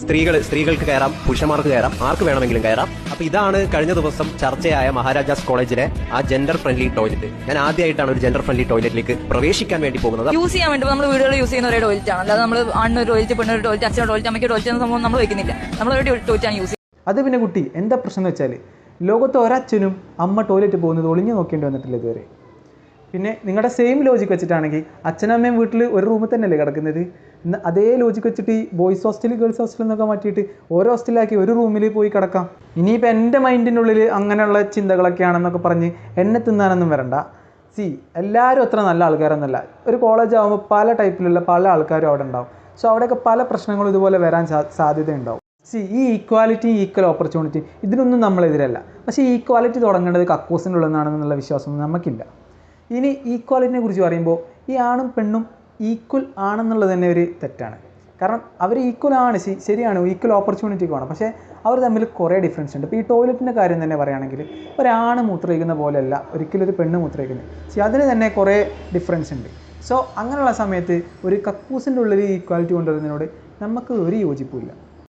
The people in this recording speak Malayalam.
സ്ത്രീകൾ സ്ത്രീകൾക്ക് കയറാം പുരുഷന്മാർക്ക് കയറാം ആർക്ക് വേണമെങ്കിലും കയറാം. അപ്പൊ ഇതാണ് കഴിഞ്ഞ ദിവസം ചർച്ചയായ മഹാരാജാസ് കോളേജിലെ ആ ജെൻഡർ ഫ്രണ്ട്ലി ടോയ്ലറ്റ് ഞാൻ ആദ്യമായിട്ടാണ് ഒരു ജെൻഡർ ഫ്രണ്ട്ലി ടോയ്ലറ്റിലേക്ക് പ്രവേശിക്കാൻ വേണ്ടി പോകുന്നത്. യൂസ് ചെയ്യാൻ വേണ്ടി നമ്മൾ വീടുകളിൽ യൂസ് ചെയ്യുന്ന ഒരു ടോയ്ലറ്റ് ആണ്. അല്ലാതെ നമ്മൾ ആണിന് ഒരു ടോയ്ലറ്റ് പെണ്ണൊരു ടോയ്ലറ്റ് അച്ഛൻ ടോയ്ലറ്റ് അമ്മയ്ക്ക് ടോയ്ലറ്റ് എന്ന സംഭവം നമ്മൾ വെക്കുന്നില്ല. നമ്മൾ ഒരു ടോയ്ലറ്റ് ആണ് യൂസ് അത് പിന്നെ കുട്ടി എന്താ പ്രശ്നം എന്ന് വെച്ചാൽ ലോകത്ത് ഒരച്ഛനും അമ്മ ടോയ്ലറ്റ് പോകുന്നത് ഒളിഞ്ഞു നോക്കേണ്ടി വന്നിട്ടില്ല ഇതുവരെ. പിന്നെ നിങ്ങളുടെ സെയിം ലോജിക് വെച്ചിട്ടാണെങ്കിൽ അച്ഛനമ്മയും അമ്മയും വീട്ടിൽ ഒരു റൂമിൽ തന്നെയല്ലേ കിടക്കുന്നത്? അതേ ലോജിക്ക് വെച്ചിട്ട് ഈ ബോയ്സ് ഹോസ്റ്റൽ ഗേൾസ് ഹോസ്റ്റൽ എന്നൊക്കെ മാറ്റിയിട്ട് ഓരോ ഹോസ്റ്റലാക്കി ഒരു റൂമിൽ പോയി കിടക്കാം. ഇനിയിപ്പോൾ എന്റെ മൈൻഡിനുള്ളിൽ അങ്ങനെയുള്ള ചിന്തകളൊക്കെയാണെന്നൊക്കെ പറഞ്ഞ് എന്നെ തിന്നാനൊന്നും വരണ്ട. സി എല്ലാവരും അത്ര നല്ല ആൾക്കാരൊന്നുമല്ല. ഒരു കോളേജ് ആകുമ്പോൾ പല ടൈപ്പിലുള്ള പല ആൾക്കാരും അവിടെ ഉണ്ടാവും. സോ അവിടെയൊക്കെ പല പ്രശ്നങ്ങളും ഇതുപോലെ വരാൻ സാധ്യതയുണ്ടാവും. സി ഈ ഈക്വാലിറ്റി ഈക്വൽ ഓപ്പർച്യൂണിറ്റി ഇതിനൊന്നും നമ്മളെതിരല്ല. പക്ഷേ ഈ ഈക്വാലിറ്റി തുടങ്ങേണ്ടത് കക്കൂസിന്റെ ഉള്ളിൽ നിന്നാണെന്നുള്ള വിശ്വാസം നമുക്കില്ല. ഇനി ഈക്വാലിറ്റിനെ കുറിച്ച് പറയുമ്പോൾ ഈ ആണും പെണ്ണും ഈക്വൽ ആണെന്നുള്ളത് തന്നെ ഒരു തെറ്റാണ്. കാരണം അവർ ഈക്വൽ ആണ് ശരിയാണ് ഈക്വൽ ഓപ്പർച്യൂണിറ്റി വേണം. പക്ഷേ അവർ തമ്മിൽ കുറേ ഡിഫറൻസ് ഉണ്ട്. ഇപ്പോൾ ഈ ടോയ്ലറ്റിന്റെ കാര്യം തന്നെ പറയുകയാണെങ്കിൽ ഒരാണ് മൂത്രയിക്കുന്ന പോലെയല്ല ഒരിക്കലും ഒരു പെണ്ണ് മൂത്രയിക്കുന്നത് പക്ഷേ അതിന് തന്നെ കുറേ ഡിഫറൻസ് ഉണ്ട്. സോ അങ്ങനെയുള്ള സമയത്ത് ഒരു കക്കൂസിന്റെ ഉള്ളിൽ ഈക്വാലിറ്റി കൊണ്ടുവരുന്നതിനോട് നമുക്ക് ഒരു യോജിപ്പുമില്ല